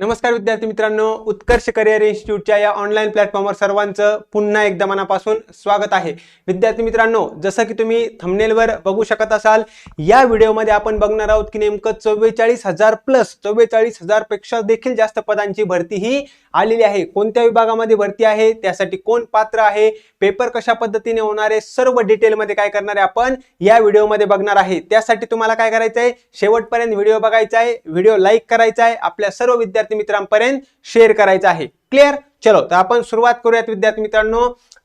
नमस्कार विद्यार्थी मित्रांनो उत्कर्ष करिअर इन्स्टिट्यूटच्या या ऑनलाईन प्लॅटफॉर्मवर सर्वांचं पुन्हा एकदा मनापासून स्वागत आहे. विद्यार्थी मित्रांनो जसं की तुम्ही थंबनेलवर बघू शकत असाल या व्हिडिओमध्ये आपण बघणार आहोत की नेमकं चव्वेचाळीस हजार प्लस चव्वेचाळीस हजारपेक्षा देखील जास्त पदांची भरती ही आलेली आहे. कोणत्या विभागामध्ये भरती आहे त्यासाठी कोण पात्र आहे पेपर कशा पद्धतीने होणार आहे सर्व डिटेलमध्ये काय करणार आहे आपण या व्हिडिओमध्ये बघणार आहे. त्यासाठी तुम्हाला काय करायचं आहे शेवटपर्यंत व्हिडिओ बघायचा आहे व्हिडिओ लाईक करायचा आहे आपल्या सर्व विद्यार्थी मित्रांपर्यंत शेअर करायचा आहे. क्लिअर चलो तर आपण सुरुवात करूयात विद्यार्थी मित्रांनो.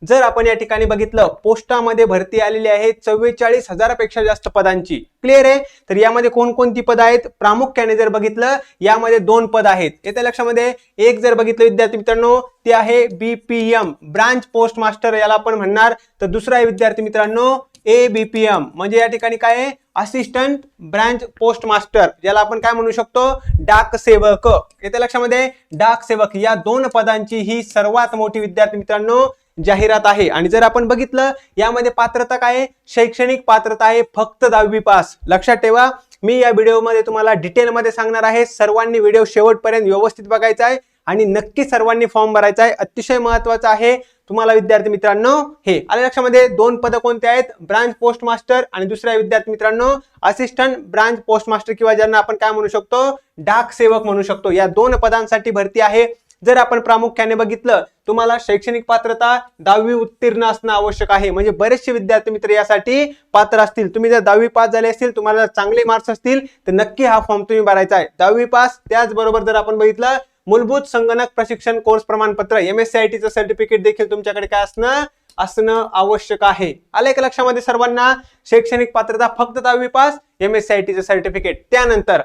जर आपण या ठिकाणी बघितलं पोस्टामध्ये भरती आलेली आहे चव्वेचाळीस हजारापेक्षा जास्त पदांची. क्लिअर आहे? तर यामध्ये कोणकोणती पद आहेत? प्रामुख्याने जर बघितलं यामध्ये दोन पद आहेत. येत्या लक्षामध्ये एक जर बघितलं विद्यार्थी मित्रांनो ते आहे बीपीएम ब्रांच पोस्ट मास्टर याला आपण म्हणणार. तर दुसरा आहे विद्यार्थी मित्रांनो ए बी पी एम म्हणजे या ठिकाणी काय आहे? असिस्टंट ब्रांच पोस्ट मास्टर ज्याला आपण काय म्हणू शकतो? डाक सेवक. येते लक्षामध्ये? डाक सेवक. या दोन पदांची ही सर्वात मोठी विद्यार्थी मित्रांनो जाहिरात आहे. आणि जर आपण बघितलं यामध्ये पात्रता काय आहे? शैक्षणिक पात्रता आहे फक्त दहावी पास. लक्षात ठेवा मी या व्हिडिओमध्ये तुम्हाला डिटेलमध्ये सांगणार आहे. सर्वांनी व्हिडिओ शेवटपर्यंत व्यवस्थित बघायचा आहे. आणि नक्की सर्वांनी फॉर्म भरायचा आहे. अतिशय महत्त्वाचा आहे तुम्हाला विद्यार्थी मित्रांनो हे. आले लक्षामध्ये? दोन पदं कोणते आहेत? ब्रांच पोस्ट मास्टर आणि दुसऱ्या विद्यार्थी मित्रांनो असिस्टंट ब्रांच पोस्ट मास्टर किंवा ज्यांना आपण काय म्हणू शकतो? डाक सेवक म्हणू शकतो. या दोन पदांसाठी भरती आहे. जर आपण प्रामुख्याने बघितलं तुम्हाला शैक्षणिक पात्रता दहावी उत्तीर्ण असणं आवश्यक आहे. म्हणजे बरेचसे विद्यार्थी मित्र यासाठी पात्र असतील. तुम्ही जर दहावी पास झाले असतील तुम्हाला जर चांगले मार्क्स असतील तर नक्की हा फॉर्म तुम्ही भरायचा आहे. दहावी पास त्याचबरोबर जर आपण बघितलं मूलभूत संगणक प्रशिक्षण कोर्स प्रमाणपत्र एम एस सी आय टीचं सर्टिफिकेट देखील तुमच्याकडे काय असणं असणं आवश्यक आहे. आलं का लक्षामध्ये सर्वांना? शैक्षणिक पात्रता फक्त दहावी pass M S C I टीचं सर्टिफिकेट त्यानंतर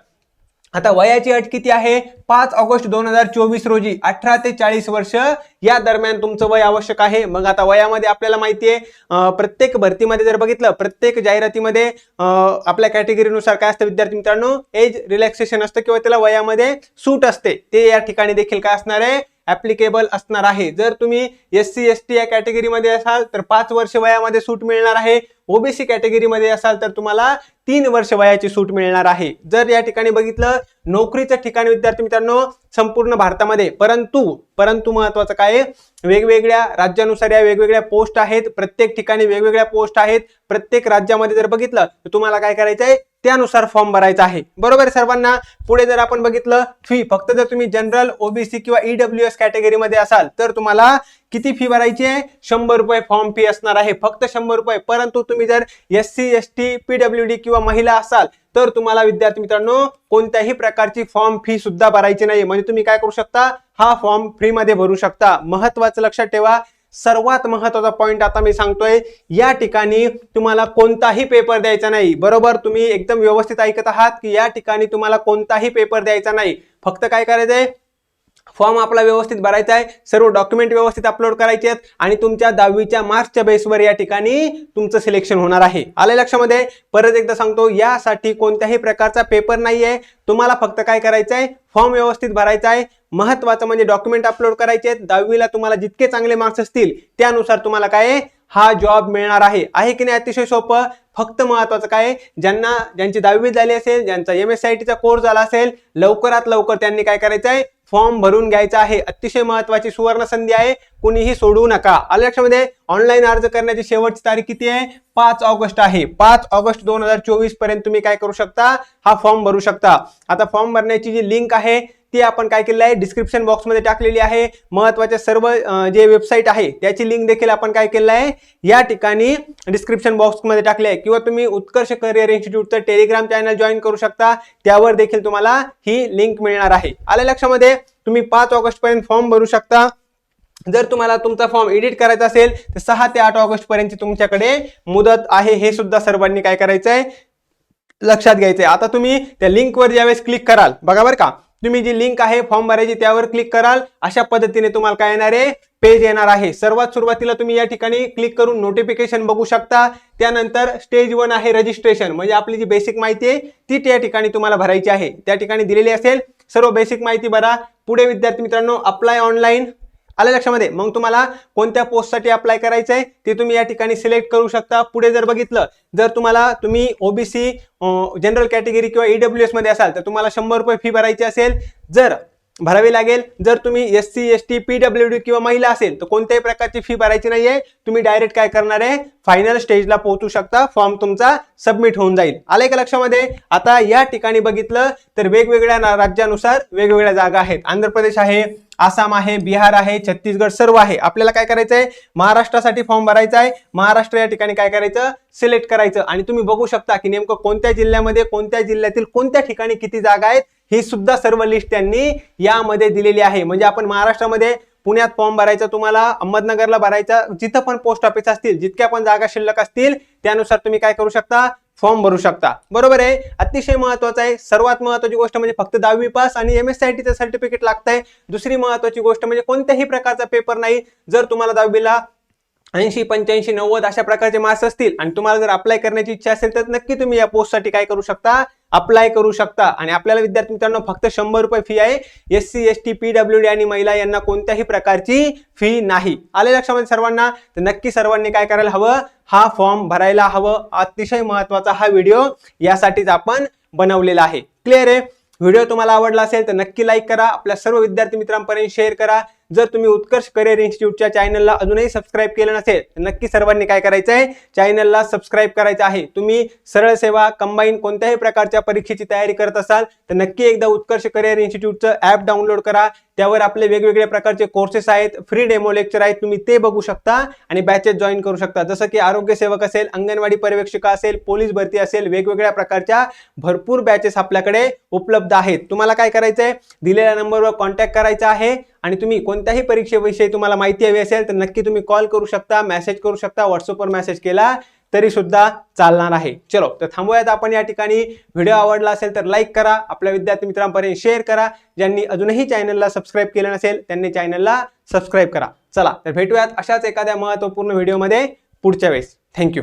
आता वयाची अट किती आहे? पाच ऑगस्ट दोन हजार चोवीस रोजी अठरा ते चाळीस वर्ष या दरम्यान तुमचं वय आवश्यक आहे. मग आता वयामध्ये आपल्याला माहिती आहे प्रत्येक भरतीमध्ये जर बघितलं प्रत्येक जाहिरातीमध्ये आपल्या कॅटेगरीनुसार काय असतं विद्यार्थी मित्रांनो? एज रिलॅक्सेशन असतं किंवा त्याला वयामध्ये सूट असते. ते या ठिकाणी देखील काय असणार आहे? ऍप्लिकेबल असणार आहे. जर तुम्ही एस सी एस टी या कॅटेगरीमध्ये असाल तर पाच वर्ष वयामध्ये सूट मिळणार आहे. ओबीसी कॅटेगरीमध्ये असाल तर तुम्हाला तीन वर्ष वयाची सूट मिळणार आहे. जर या ठिकाणी बघितलं नोकरीचं ठिकाण विद्यार्थी मित्रांनो संपूर्ण भारतामध्ये परंतु परंतु महत्वाचं काय आहे, वेगवेगळ्या राज्यानुसार या वेगवेगळ्या पोस्ट आहेत. प्रत्येक ठिकाणी वेगवेगळ्या पोस्ट आहेत. प्रत्येक राज्यामध्ये जर बघितलं तर तुम्हाला काय करायचं आहे त्यानुसार फॉर्म भरायचा आहे. बरोबर आहे सर्वांना? पुढे जर आपण बघितलं फी फक्त जर तुम्ही जनरल ओबीसी किंवा ईडब्ल्यू एस कॅटेगरीमध्ये असाल तर तुम्हाला किती फी भरायची आहे? शंभर रुपये फॉर्म फी असणार आहे. फक्त शंभर रुपये. परंतु तुम्ही जर S C S T P W D किंवा महिला असाल तर तुम्हाला विद्यार्थी मित्रांनो कोणत्याही प्रकारची फॉर्म फी सुद्धा भरायची नाही म्हणजे तुम्ही काय करू शकता? हा फॉर्म फ्रीमध्ये भरू शकता. महत्वाचं लक्षात ठेवा. सर्वात महत्त्वाचा पॉईंट आता मी सांगतोय या ठिकाणी तुम्हाला कोणताही पेपर द्यायचा नाही. बरोबर? तुम्ही एकदम व्यवस्थित ऐकत आहात की या ठिकाणी तुम्हाला कोणताही पेपर द्यायचा नाही. फक्त काय करायचंय? फॉर्म आपला व्यवस्थित भरायचा आहे. सर्व डॉक्युमेंट व्यवस्थित अपलोड करायचे आहेत आणि तुमच्या दहावीच्या मार्क्सच्या बेसवर या ठिकाणी तुमचं सिलेक्शन होणार आहे. आले लक्षामध्ये? परत एकदा सांगतो यासाठी कोणत्याही प्रकारचा पेपर नाही आहे तुम्हाला फक्त काय करायचं आहे फॉर्म व्यवस्थित भरायचा आहे. महत्वाचं म्हणजे डॉक्युमेंट अपलोड करायचे आहेत. दहावीला तुम्हाला जितके चांगले मार्क्स असतील त्यानुसार तुम्हाला काय आहे, हा जॉब मिळणार आहे. आहे की नाही अतिशय सोपं. फक्त महत्वाचं काय ज्यांना ज्यांची दहावी झाली असेल ज्यांचा एम एस आय टीचा कोर्स झाला असेल लवकरात लवकर त्यांनी काय करायचं आहे फॉर्म भरून घ्यायचा आहे. अतिशय महत्वाची सुवर्ण संधी आहे. कुणीही सोडू नका. आलं लक्षामध्ये? ऑनलाईन अर्ज करण्याची शेवटची तारीख किती आहे? पाच ऑगस्ट आहे. पाच ऑगस्ट दोन हजार चोवीसपर्यंत तुम्ही काय करू शकता? हा फॉर्म भरू शकता. आता फॉर्म भरण्याची जी लिंक आहे ती आपण काय केलं आहे? डिस्क्रिप्शन बॉक्समध्ये टाकलेली आहे. महत्त्वाच्या सर्व जे वेबसाईट आहे त्याची लिंक देखील आपण काय केलं आहे? या ठिकाणी डिस्क्रिप्शन बॉक्समध्ये टाकले आहे. किंवा तुम्ही उत्कर्ष करिअर इन्स्टिट्यूटचं टेलिग्राम चॅनल जॉईन करू शकता. त्यावर देखील तुम्हाला ही लिंक मिळणार आहे. आल्या लक्षामध्ये? तुम्ही पाच ऑगस्ट पर्यंत फॉर्म भरू शकता. जर तुम्हाला तुमचा फॉर्म एडिट करायचा असेल तर सहा ते आठ ऑगस्ट पर्यंत तुमच्याकडे मुदत आहे. हे सुद्धा सर्वांनी काय करायचं आहे लक्षात घ्यायचंय. आता तुम्ही त्या लिंकवर ज्यावेळेस क्लिक कराल बघा बरं का तुम्ही जी लिंक आहे फॉर्म भरायची त्यावर क्लिक कराल अशा पद्धतीने तुम्हाला काय येणार आहे? पेज येणार आहे. सर्वात सुरुवातीला तुम्ही या ठिकाणी क्लिक करून नोटिफिकेशन बघू शकता. त्यानंतर स्टेज वन आहे रजिस्ट्रेशन म्हणजे आपली जी बेसिक माहिती आहे ती त्या ठिकाणी तुम्हाला भरायची आहे. त्या ठिकाणी दिलेली असेल सर्व बेसिक माहिती भरा. पुढे विद्यार्थी मित्रांनो अप्लाय ऑनलाईन आलं लक्षामध्ये? मग तुम्हाला कोणत्या पोस्टसाठी अप्लाय करायचं आहे ते तुम्ही या ठिकाणी सिलेक्ट करू शकता. पुढे जर बघितलं जर तुम्हाला तुम्ही ओबीसी जनरल कॅटेगरी किंवा ईडब्ल्यू एसमध्ये असाल तर तुम्हाला शंभर रुपये फी भरायची असेल. जर भरावी लागेल. जर तुम्ही S C S T P W D किंवा महिला असेल तर कोणत्याही प्रकारची फी भरायची नाहीये. तुम्ही डायरेक्ट काय करणार आहे? फायनल स्टेजला पोहोचू शकता. फॉर्म तुमचा सबमिट होऊन जाईल. आलंय का लक्षामध्ये? आता या ठिकाणी बघितलं तर वेगवेगळ्या राज्यानुसार वेगवेगळ्या जागा आहेत. आंध्र प्रदेश आहे आसाम आहे बिहार आहे छत्तीसगड सर्व आहे. आपल्याला काय करायचं आहे महाराष्ट्रासाठी फॉर्म भरायचा आहे. महाराष्ट्र या ठिकाणी काय करायचं? सिलेक्ट करायचं. आणि तुम्ही बघू शकता की नेमकं कोणत्या जिल्ह्यामध्ये कोणत्या जिल्ह्यातील कोणत्या ठिकाणी किती जागा आहेत? ही सुद्धा सर्व लिस्ट त्यांनी यामध्ये दिलेली आहे. म्हणजे आपण महाराष्ट्रामध्ये पुण्यात फॉर्म भरायचा तुम्हाला अहमदनगरला भरायचा जिथं पण पोस्ट ऑफिस असतील जितक्या पण जागा शिल्लक असतील त्यानुसार तुम्ही काय करू शकता? फॉर्म भरू शकता. बरोबर आहे? अतिशय महत्वाचं आहे. सर्वात महत्वाची गोष्ट म्हणजे फक्त दहावी पास आणि एम एस सी आय टीचं सर्टिफिकेट लागतंय. दुसरी महत्वाची गोष्ट म्हणजे कोणत्याही प्रकारचा पेपर नाही. जर तुम्हाला दहावीला ऐंशी पंच्याऐंशी नव्वद अशा प्रकारचे मार्क्स असतील आणि तुम्हाला जर अप्लाय करण्याची इच्छा असेल तर नक्की तुम्ही या पोस्टसाठी काय करू शकता? अप्लाय करू शकता. आणि आपल्याला विद्यार्थी मित्रांनो फक्त शंभर रुपये फी आहे. S C S T P W D आणि महिला यांना कोणत्याही प्रकारची फी नाही. आले लक्षामध्ये सर्वांना? तर नक्की सर्वांनी काय करायला हवं? हा फॉर्म भरायला हवं. अतिशय महत्त्वाचा हा व्हिडिओ यासाठीच आपण बनवलेला आहे. क्लिअर आहे? व्हिडिओ तुम्हाला आवडला असेल तर नक्की लाईक करा. आपल्या सर्व विद्यार्थी मित्रांपर्यंत शेअर करा. जर तुम्ही उत्कर्ष करिअर इन्स्टिट्यूटच्या चॅनलला अजूनही सबस्क्राईब केलं नसेल तर नक्की सर्वांनी काय करायचं आहे चॅनलला सबस्क्राईब करायचं आहे. तुम्ही सरळ सेवा कंबाईन कोणत्याही प्रकारच्या परीक्षेची तयारी करत असाल तर नक्की एकदा उत्कर्ष करिअर इन्स्टिट्यूटचं ॲप डाउनलोड करा. त्यावर आपले वेगवेगळ्या प्रकारचे कोर्सेस आहेत फ्री डेमो लेक्चर आहेत तुम्ही ते बघू शकता आणि बॅचेस जॉईन करू शकता. जसं की आरोग्य सेवक असेल अंगणवाडी पर्यवेक्षिका असेल पोलीस भरती असेल वेगवेगळ्या प्रकारच्या भरपूर बॅचेस आपल्याकडे उपलब्ध आहेत. तुम्हाला काय करायचं आहे दिलेल्या नंबरवर कॉन्टॅक्ट करायचा आहे. आणि तुम्ही कोणत्याही परीक्षेविषयी तुम्हाला माहिती हवी असेल तर नक्की तुम्ही कॉल करू शकता मेसेज करू शकता व्हॉट्सअपवर मेसेज केला तरी सुद्धा चालणार आहे. चलो तर थांबूयात आपण या ठिकाणी. व्हिडिओ आवडला असेल तर लाईक करा आपल्या विद्यार्थी मित्रांपर्यंत शेअर करा. ज्यांनी अजूनही चॅनलला सबस्क्राईब केलं नसेल त्यांनी चॅनलला सबस्क्राईब करा. चला तर भेटूयात अशाच एखाद्या महत्त्वपूर्ण व्हिडिओमध्ये पुढच्या वेळेस. थँक्यू